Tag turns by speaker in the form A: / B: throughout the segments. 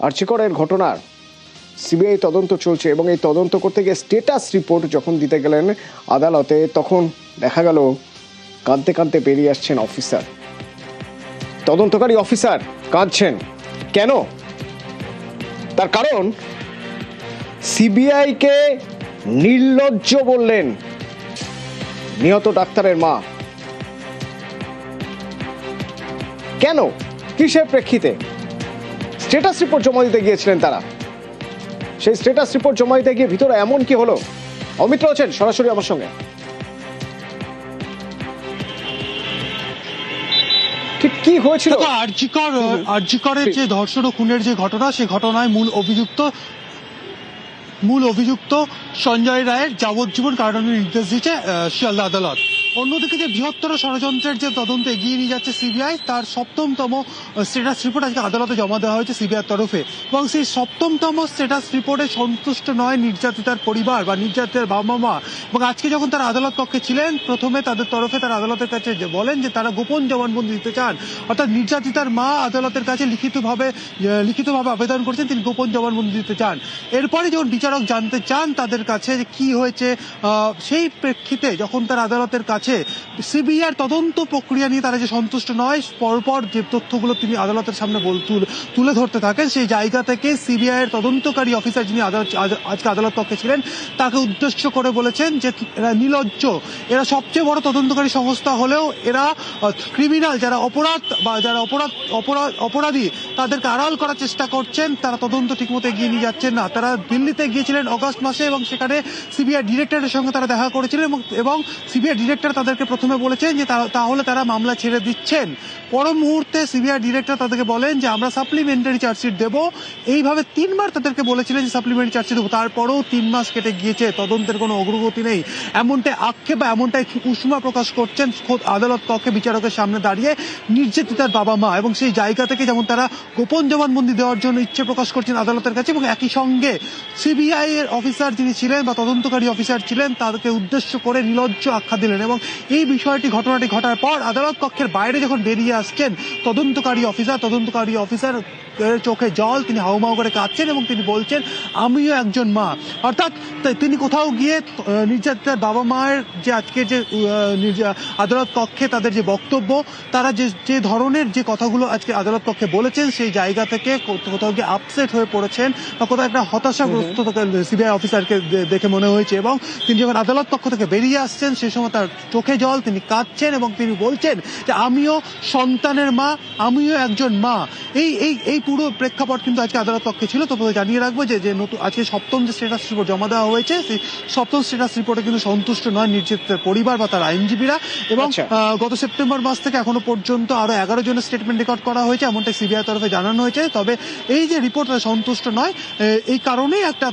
A: আর্চিকরের ঘটনার সিবিআই তদন্ত চলছে এবং এই তদন্ত করতে গিয়ে স্টেটাস রিপোর্ট যখন দিতে গেলেন আদালতে, তখন দেখা গেল কাঁদতে কাঁদতে বেরিয়ে আসছেন অফিসার তদন্তকারী অফিসার কাঁদছেন। কেন? তার কারণ সিবিআইকে নির্লজ্জ বললেন নিহত ডাক্তারের মা। কেন? কিসের প্রেক্ষিতে? স্ট্যাটাস রিপোর্ট জমা দিতে গিয়েছিলেন তারা। সেই স্টেটাস রিপোর্ট জমা দিতে গিয়ে ভিতরে এমন কি হলো? অমিত রয়েছেন সরাসরি আমার সঙ্গে। হয়েছিল?
B: যে ধর্ষণ ও খুনের যে ঘটনা ঘটনায় মূল অভিযুক্ত মূল অভিযুক্ত সঞ্জয় রায়ের যাবজ্জীবন নির্দেশ দিয়েছে শিয়ালদা আদালত। অন্যদিকে যে বৃহত্তর ষড়যন্ত্রের যে তদন্ত এগিয়ে নিয়ে যাচ্ছে সিবিআই, তার সপ্তমতম স্ট্যাটাস রিপোর্ট আজকে আদালতে জমা দেওয়া হয়েছে সিবিআই তরফে। এবং সেই সপ্তমতম স্ট্যাটাস রিপোর্টে সন্তুষ্ট নয় নির্যাতিতার পরিবার বা নির্যাতিতার বাবা মা এবং আজকে যখন তারা আদালত পক্ষে ছিলেন, প্রথমে তাদের তরফে তারা আদালতের কাছে বলেন যে তারা গোপন জবানবন্দি দিতে চান। অর্থাৎ নির্যাতিতার মা আদালতের কাছে লিখিতভাবে লিখিতভাবে আবেদন করেছেন, তিনি গোপন জবানবন্দি দিতে চান। এরপরে যখন বিচারক জানতে চান তাদের কাছে কি হয়েছে সেই প্রেক্ষিতে যখন তারা আদালতের কাছে সিবিআই তদন্ত প্রক্রিয়া নিয়ে তারা যে সন্তুষ্ট নয়, পরপর যে তথ্যগুলো তিনি আদালতের সামনে তুলে ধরতে থাকেন, সেই জায়গা থেকে সিবিআই এর তদন্তকারী অফিসার যিনি আজকে আদালত কক্ষে ছিলেন, তাকে উদ্দেশ্য করে বলেছেন যে এরা নির্লজ্জ এরা সবচেয়ে বড় তদন্তকারী সংস্থা হলেও এরা ক্রিমিনাল যারা অপরাধ বা যারা অপরাধ অপরাধ অপরাধী, তাদেরকে আড়াল করার চেষ্টা করছেন। তারা তদন্ত ঠিকমতো এগিয়ে নিয়ে যাচ্ছেন না। তারা দিল্লিতে গিয়েছিলেন অগস্ট মাসে এবং সেখানে সিবিআই ডিরেক্টরের সঙ্গে তারা দেখা করেছিলেন এবং সিবিআই ডিরেক্টর তাদেরকে প্রথমে বলেছেন যে তাহলে তারা মামলা ছেড়ে দিচ্ছেন। পর মুহূর্তে সিবিআই ডিরেক্টর তাদেরকে বলেন যে, আমরা সাপ্লিমেন্টারি চার্জশিট দেবো। এইভাবে তিনবার তাদেরকে বলেছিলেন যে সাপ্লিমেন্টারি চার্জশিট দেবো। তারপরেও তিন মাস কেটে গিয়েছে, তদন্তের কোনো অগ্রগতি নেই। এমনটাই আক্ষেপ বা এমনটাই উষ্মা প্রকাশ করছেন খোদ আদালত কক্ষে বিচারকের সামনে দাঁড়িয়ে নির্যাতিতার বাবা মা এবং সেই জায়গা থেকে যেমন তারা গোপন জবানবন্দি দেওয়ার জন্য ইচ্ছে প্রকাশ করছেন আদালতের কাছে এবং একই সঙ্গে সিবিআই এর অফিসার যিনি ছিলেন বা তদন্তকারী অফিসার ছিলেন তাদেরকে উদ্দেশ্য করে নিলজ্জ আখ্যা দিলেন এবং এই বিষয়টি ঘটনাটি ঘটার পর আদালত কক্ষের বাইরে যখন বেরিয়ে আসছেন তদন্তকারী অফিসার তদন্তকারী অফিসার চোখে জল তিনি হাউমাউ করে কাঁদছেন এবং তিনি বলছেন আমিও একজন মা। অর্থাৎ তিনি কোথাও গিয়ে নির্যাতিতার বাবা মায়ের যে আজকে যে আদালত কক্ষে তাদের যে বক্তব্য তারা যে যে ধরনের যে কথাগুলো আজকে আদালত কক্ষে বলেছেন সেই জায়গা থেকে কোথাও গিয়ে আপসেট হয়ে পড়েছেন বা কোথাও একটা হতাশাগ্রস্ত সিবিআই অফিসারকে দেখে মনে হয়েছে এবং তিনি যখন আদালত কক্ষ থেকে বেরিয়ে আসছেন সেই সময় তার চোখে জল তিনি কাঁদছেন এবং তিনি বলছেন যে আমিও সন্তানের মা আমিও একজন মা। এই এই এই পুরো প্রেক্ষাপট কিন্তু আজকে আদালত কক্ষে ছিল। তো জানিয়ে রাখব যে যে নতুন আজকে সপ্তম যে স্ট্যাটাস রিপোর্ট জমা দেওয়া হয়েছে সেই সপ্তম স্ট্যাটাস রিপোর্টে কিন্তু সন্তুষ্ট নয় নির্যাতিতের পরিবার বা তার আইনজীবীরা। এবং
A: আচ্ছা।
B: গত সেপ্টেম্বর মাস থেকে এখনও পর্যন্ত আরও এগারো জনের স্টেটমেন্ট রেকর্ড করা হয়েছে এমনটাই সিবিআই তরফে জানানো হয়েছে। তবে এই যে রিপোর্ট সন্তুষ্ট নয় এই কারণেই একটা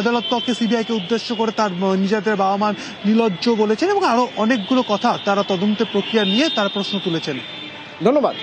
B: আদালত কক্ষে সিবিআই কে উদ্দেশ্য করে তার নিজেদের বাবা মা নিলজ্জ বলেছেন এবং আরও অনেকগুলো কথা তারা তদন্তের প্রক্রিয়া নিয়ে তারা প্রশ্ন তুলেছেন।
A: ধন্যবাদ।